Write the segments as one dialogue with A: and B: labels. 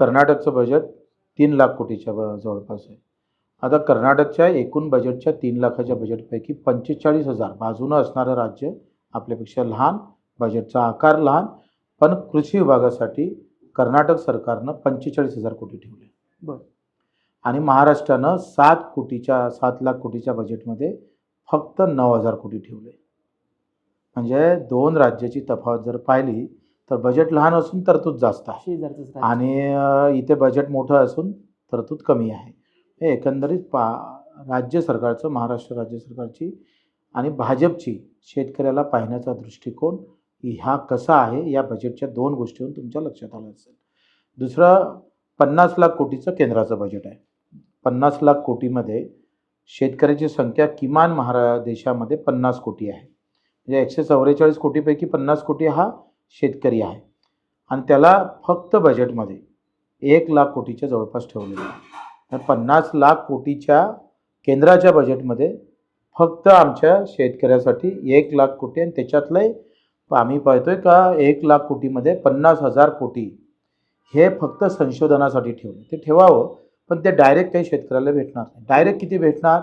A: कर्नाटकचं budget तीन लाख कोटीच्या जवळपास आहे. आता कर्नाटकच्या एकूण बजेटच्या तीन लाखाच्या बजेटपैकी पंचेचाळीस हजार बाजूनं असणारं राज्य आपल्यापेक्षा लहान बजेटचा आकार लहान पण कृषी विभागासाठी कर्नाटक सरकारनं पंचेचाळीस हजार कोटी ठेवले.
B: बरं.
A: आणि महाराष्ट्रानं सात कोटीच्या सात लाख कोटीच्या बजेटमध्ये फक्त नऊ हजार कोटी ठेवले. म्हणजे दोन राज्याची तफावत जर पाहिली तर बजेट लहान असून तरतूद जास्त आहे.
B: शेजारचंच राज्य.
A: आणि अ, इथे बजेट मोठं असून तरतूद कमी आहे. हे एकंदरीत पा राज्य सरकारचं महाराष्ट्र राज्य सरकारची आणि भाजपची शेतकऱ्याला पाहण्याचा दृष्टिकोन ह्या कसा आहे या बजेटच्या दोन गोष्टीवरून तुमच्या लक्षात आलं असेल. दुसरं पन्नास लाख कोटीचं केंद्राचं बजेट आहे. पन्नास लाख कोटीमध्ये शेतकऱ्याची संख्या किमान महारा देशामध्ये पन्नास कोटी आहे. म्हणजे एकशे चौवेचाळीस कोटीपैकी पन्नास कोटी हा शेतकरी आहे. आणि त्याला फक्त बजेटमध्ये एक लाख कोटीच्या जवळपास ठेवलेलं आहे. तर पन्नास लाख कोटीच्या केंद्राच्या बजेटमध्ये फक्त आमच्या शेतकऱ्यासाठी एक लाख कोटी आणि त्याच्यातलंही आम्ही पाहतोय का एक लाख कोटीमध्ये पन्नास हजार कोटी हे फक्त संशोधनासाठी ठेवले. ते ठेवावं पण ते डायरेक्ट काही शेतकऱ्याला भेटणार नाही. डायरेक्ट किती भेटणार?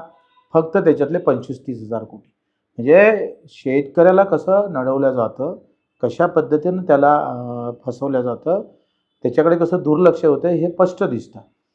A: फक्त त्याच्यातले पंचवीस तीस हजार कोटी. म्हणजे शेतकऱ्याला कसं नडवलं जातं? कशा पद्धतीनं त्याला फसवलं जातं त्याच्याकडे कसं दुर्लक्ष होतं हे स्पष्ट दिसतं.